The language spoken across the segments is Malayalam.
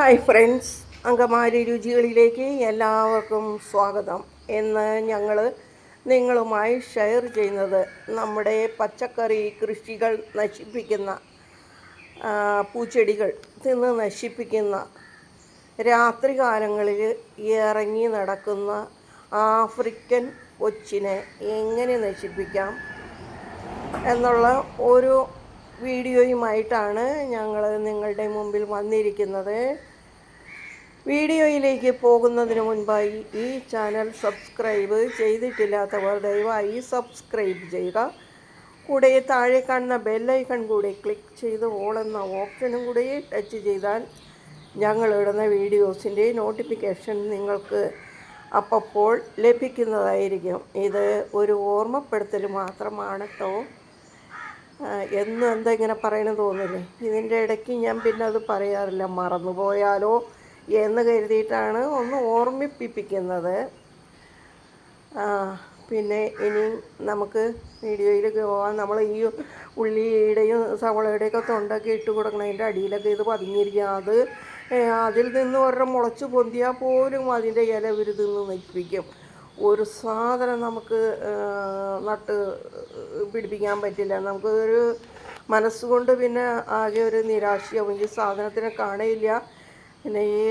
ഹായ് ഫ്രണ്ട്സ് അങ്കമാരി രുചികളിലേക്ക് എല്ലാവർക്കും സ്വാഗതം. എന്ന് ഞങ്ങൾ നിങ്ങളുമായി ഷെയർ ചെയ്യുന്നത് നമ്മുടെ പച്ചക്കറി കൃഷികൾ നശിപ്പിക്കുന്ന പൂച്ചെടികൾ തിന്ന് നശിപ്പിക്കുന്ന രാത്രികാലങ്ങളിൽ ഇറങ്ങി നടക്കുന്ന ആഫ്രിക്കൻ കൊച്ചിനെ എങ്ങനെ നശിപ്പിക്കാം എന്നുള്ള ഒരു വീഡിയോയുമായിട്ടാണ് ഞങ്ങൾ നിങ്ങളുടെ മുമ്പിൽ വന്നിരിക്കുന്നത്. വീഡിയോയിലേക്ക് പോകുന്നതിന് മുൻപായി ഈ ചാനൽ സബ്സ്ക്രൈബ് ചെയ്തിട്ടില്ലാത്തവർ ദയവായി സബ്സ്ക്രൈബ് ചെയ്യുക. കൂടെ താഴെ കാണുന്ന ബെല്ലൈക്കൺ കൂടി ക്ലിക്ക് ചെയ്ത് ഓൾ എന്ന ഓപ്ഷനും കൂടി ടച്ച് ചെയ്താൽ ഞങ്ങൾ ഇടുന്ന വീഡിയോസിന്റെ നോട്ടിഫിക്കേഷൻ നിങ്ങൾക്ക് അപ്പോൾ ലഭിക്കുന്നതായിരിക്കും. ഇത് ഒരു ഓർമ്മപ്പെടുത്തൽ മാത്രമാണ് കേട്ടോ എന്ന് എന്താ ഇങ്ങനെ പറയണത് തോന്നില്ലേ ഇതിന്റെ ഇടയ്ക്ക് ഞാൻ പിന്നെ അത് പറയാറില്ല. മറന്നുപോയാലോ? എന്ന് കരുതിയിട്ടാണ് ഒന്ന് ഓർമ്മിപ്പിക്കുന്നത് പിന്നെ ഇനി നമുക്ക് വീഡിയോയിലേക്ക് പോകാം നമ്മൾ ഈ ഉള്ളിയുടെയും സവളയുടെയൊക്കെ തൊണ്ടൊക്കെ ഇട്ട് കൊടുക്കണതിന്റെ അടിയിലൊക്കെ ഇത് പതിഞ്ഞിരിക്കുക. അത് അതിൽ നിന്ന് ഒരെണ്ണം മുളച്ച് പൊന്തിയാൽ പോലും അതിന്റെ ഇല ഒരു തിന്ന് നശിപ്പിക്കും. ഒരു സാധനം നമുക്ക് നട്ട് പിടിപ്പിക്കാൻ പറ്റില്ല. നമുക്ക് ഒരു മനസ്സുകൊണ്ട് പിന്നെ ആകെ ഒരു നിരാശയാവും. ഈ സാധനത്തിനെ കാണയില്ല. പിന്നെ ഈ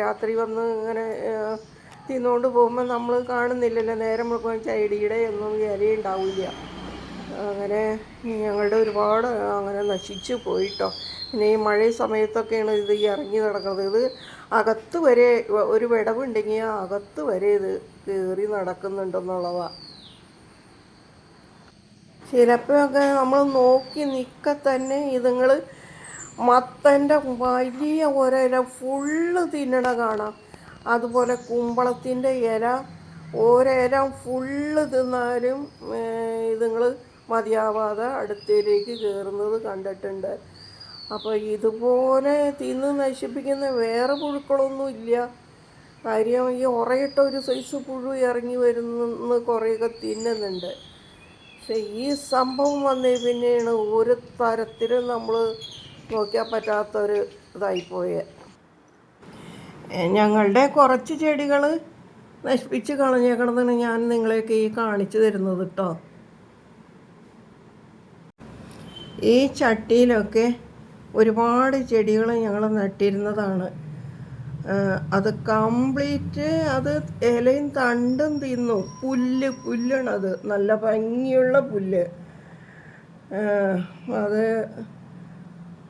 രാത്രി വന്ന് ഇങ്ങനെ തിന്നുകൊണ്ട് പോകുമ്പോൾ നമ്മൾ കാണുന്നില്ലല്ലോ. നേരം മുഴുവൻ ചൈടിയുടെ ഒന്നും ഇലയുണ്ടാവില്ല അങ്ങനെ ഞങ്ങളുടെ ഒരുപാട് അങ്ങനെ നശിച്ചു പോയിട്ടോ. പിന്നെ ഈ മഴ സമയത്തൊക്കെയാണ് ഇത് ഈ ഇറങ്ങി നടക്കുന്നത്. ഇത് അകത്ത് വരെ ഒരു വിടവുണ്ടെങ്കിൽ അകത്ത് വരെ ഇത് കയറി നടക്കുന്നുണ്ടെന്നുള്ളതാണ് ചിലപ്പോഴൊക്കെ നമ്മൾ നോക്കി നിൽക്ക തന്നെ ഇതുങ്ങൾ മത്തന്റെ വലിയ ഒരില ഫുള്ള് തിന്നണ കാണാം. അതുപോലെ കുമ്പളത്തിന്റെ ഇല ഒരില ഫുള്ള് തിന്നാലും ഇതുങ്ങൾ മതിയാവാതെ അടുത്തേക്ക് കയറുന്നത് കണ്ടിട്ടുണ്ട്. അപ്പോൾ ഇതുപോലെ തിന്ന് നശിപ്പിക്കുന്ന വേറെ പുഴുക്കളൊന്നും ഇല്ല. കാര്യം ഈ ഉറയിട്ട ഒരു സൈസ് പുഴു ഇറങ്ങി വരുന്ന കുറേയൊക്കെ തിന്നുന്നുണ്ട്. പക്ഷെ ഈ സംഭവം വന്നേ പിന്നെയാണ് ഒരു തരത്തിലും നമ്മൾ നോക്കിയാൽ പറ്റാത്തൊരു ഇതായിപ്പോയ. ഞങ്ങളുടെ കുറച്ച് ചെടികൾ നശിപ്പിച്ച് കളഞ്ഞേക്കണതാണ് ഞാൻ നിങ്ങളെയൊക്കെ ഈ കാണിച്ചു തരുന്നത് കേട്ടോ ഈ ചട്ടിയിലൊക്കെ ഒരുപാട് ചെടികൾ ഞങ്ങൾ നട്ടിരുന്നതാണ്. അത് കംപ്ലീറ്റ് അത് ഇലയും തണ്ടും തിന്നു. പുല്ല് പുല്ലാണത് നല്ല ഭംഗിയുള്ള പുല്ല്. അത്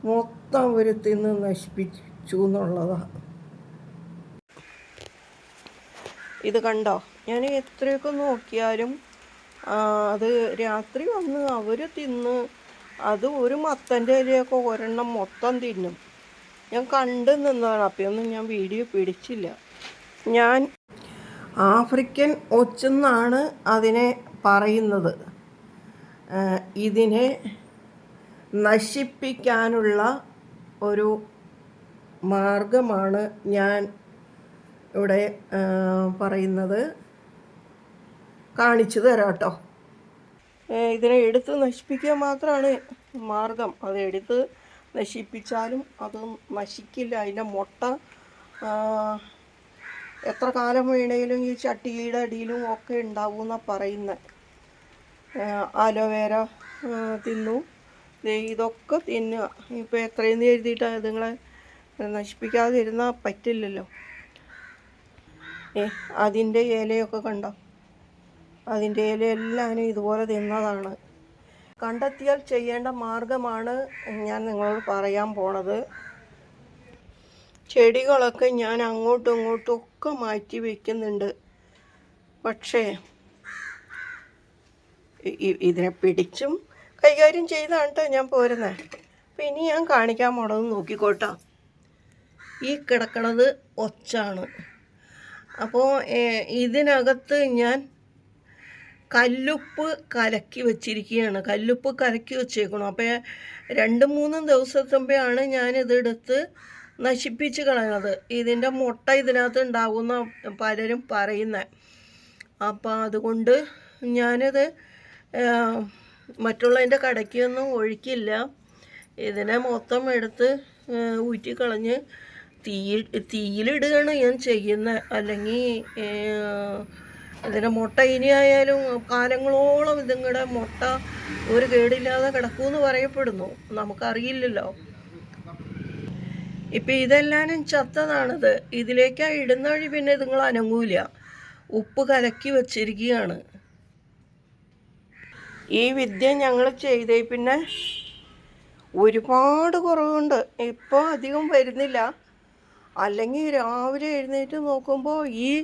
മൊത്തം അവർ തിന്ന് നശിപ്പിച്ചു എന്നുള്ളതാണ് ഇത് കണ്ടോ? ഞാൻ എത്രയൊക്കെ നോക്കിയാലും അത് രാത്രി വന്ന് അവർ തിന്ന് അത് ഒരു മത്തന്റെ ഇലയൊക്കെ ഒരെണ്ണം മൊത്തം തിന്നും. ഞാൻ കണ്ടു നിന്നതാണ് അപ്പോഴൊന്നും ഞാൻ വീഡിയോ പിടിച്ചില്ല. ഞാൻ ആഫ്രിക്കൻ ഒച്ചെന്നാണ് അതിനെ പറയുന്നത്. ഇതിനെ നശിപ്പിക്കാനുള്ള ഒരു മാർഗമാണ് ഞാൻ ഇവിടെ പറയുന്നത്. കാണിച്ചു തരാം കേട്ടോ ഇതിനെ എടുത്ത് നശിപ്പിക്കുക മാത്രമാണ് മാർഗം. അത് എടുത്ത് നശിപ്പിച്ചാലും അത് നശിക്കില്ല. അതിന്റെ മുട്ട എത്ര കാലം വേണേലും ഈ ചട്ടിയുടെ അടിയിലും ഒക്കെ ഉണ്ടാവും എന്നാണ് പറയുന്നത് ആലോവേര തിന്നു. ഇതൊക്കെ തിന്നുക ഇപ്പോൾ എത്രയെന്ന് എഴുതിയിട്ടാണ് ഇതുങ്ങളെ നശിപ്പിക്കാതിരുന്നാൽ പറ്റില്ലല്ലോ. ഏ അതിന്റെ ഇലയൊക്കെ കണ്ടോ? അതിന്റെ ഇലയെല്ലാം ഇതുപോലെ തിന്നതാണ്. കണ്ടെത്തിയാൽ ചെയ്യേണ്ട മാർഗമാണ് ഞാൻ നിങ്ങളോട് പറയാൻ പോണത്. ചെടികളൊക്കെ ഞാൻ അങ്ങോട്ടും ഇങ്ങോട്ടും ഒക്കെ മാറ്റി വയ്ക്കുന്നുണ്ട് പക്ഷേ ഇതിനെ പിടിച്ചും കൈകാര്യം ചെയ്താണ് കേട്ടോ ഞാൻ പോരുന്നത് അപ്പം ഇനി ഞാൻ കാണിക്കാൻ പോണത് നോക്കിക്കോട്ടോ. ഈ കിടക്കണത് ഒച്ചാണ്. അപ്പോൾ ഇതിനകത്ത് ഞാൻ കല്ലുപ്പ് കലക്കി വെച്ചിരിക്കുകയാണ്. കല്ലുപ്പ് കലക്കി വെച്ചേക്കണം. അപ്പോൾ രണ്ട് മൂന്ന് ദിവസത്തുമ്പോഴാണ് ഞാനിതെടുത്ത് നശിപ്പിച്ച് കളയണത്. ഇതിന്റെ മുട്ട ഇതിനകത്ത് ഉണ്ടാകുന്ന പലരും പറയുന്നത് അപ്പോൾ അതുകൊണ്ട് ഞാനിത് മറ്റുള്ളതിന്റെ കടയ്ക്കൊന്നും ഒഴിക്കില്ല. ഇതിനെ മൊത്തം എടുത്ത് ഊറ്റിക്കളഞ്ഞ് തീ തീയിലിടുകയാണ് ഞാൻ ചെയ്യുന്നത് അല്ലെങ്കിൽ ഇതിന്റെ മുട്ട ഇനിയായാലും കാലങ്ങളോളം ഇതുങ്ങളുടെ മുട്ട ഒരു കേടില്ലാതെ കിടക്കുമെന്ന് പറയപ്പെടുന്നു. നമുക്കറിയില്ലല്ലോ. ഇപ്പം ഇതെല്ലാനും ചത്തതാണിത്. ഇതിലേക്കാണ് ഇടുന്ന വഴി പിന്നെ നിങ്ങൾ അനങ്ങൂല ഉപ്പ് കലക്കി വച്ചിരിക്കുകയാണ് ഈ വിദ്യ ഞങ്ങൾ ചെയ്തേ. പിന്നെ ഒരുപാട് കുറവുണ്ട്. ഇപ്പോൾ അധികം വരുന്നില്ല. അല്ലെങ്കിൽ രാവിലെ എഴുന്നേറ്റ് നോക്കുമ്പോൾ ഈ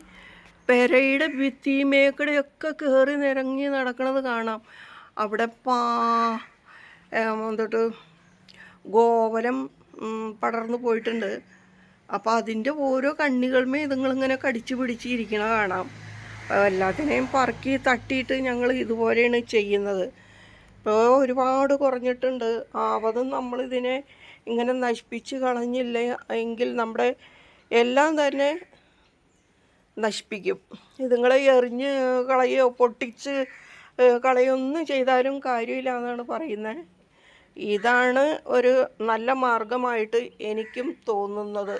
പെരയുടെ ഭിത്തിമേക്കടയൊക്കെ കയറി നിരങ്ങി നടക്കുന്നത് കാണാം. അവിടെ പാ എന്തൊട്ട് ഗോവലം പടർന്നു പോയിട്ടുണ്ട്. അപ്പോൾ അതിന്റെ ഓരോ കണ്ണികളുമേ ഇതുങ്ങളിങ്ങനെ കടിച്ചു പിടിച്ചിരിക്കണ കാണാം. എല്ലാത്തിനെയും പറക്കി തട്ടിയിട്ട് ഞങ്ങൾ ഇതുപോലെയാണ് ചെയ്യുന്നത്. ഇപ്പോൾ ഒരുപാട് കുറഞ്ഞിട്ടുണ്ട്. ആവതും നമ്മളിതിനെ ഇങ്ങനെ നശിപ്പിച്ച് കളഞ്ഞില്ല എങ്കിൽ നമ്മുടെ എല്ലാം തന്നെ നശിപ്പിക്കും. ഇതുങ്ങളെ എറിഞ്ഞ് കളയോ പൊട്ടിച്ച് കളയൊന്നും ചെയ്താലും കാര്യമില്ല എന്നാണ് പറയുന്നത് ഇതാണ് ഒരു നല്ല മാർഗമായിട്ട് എനിക്കും തോന്നുന്നത്.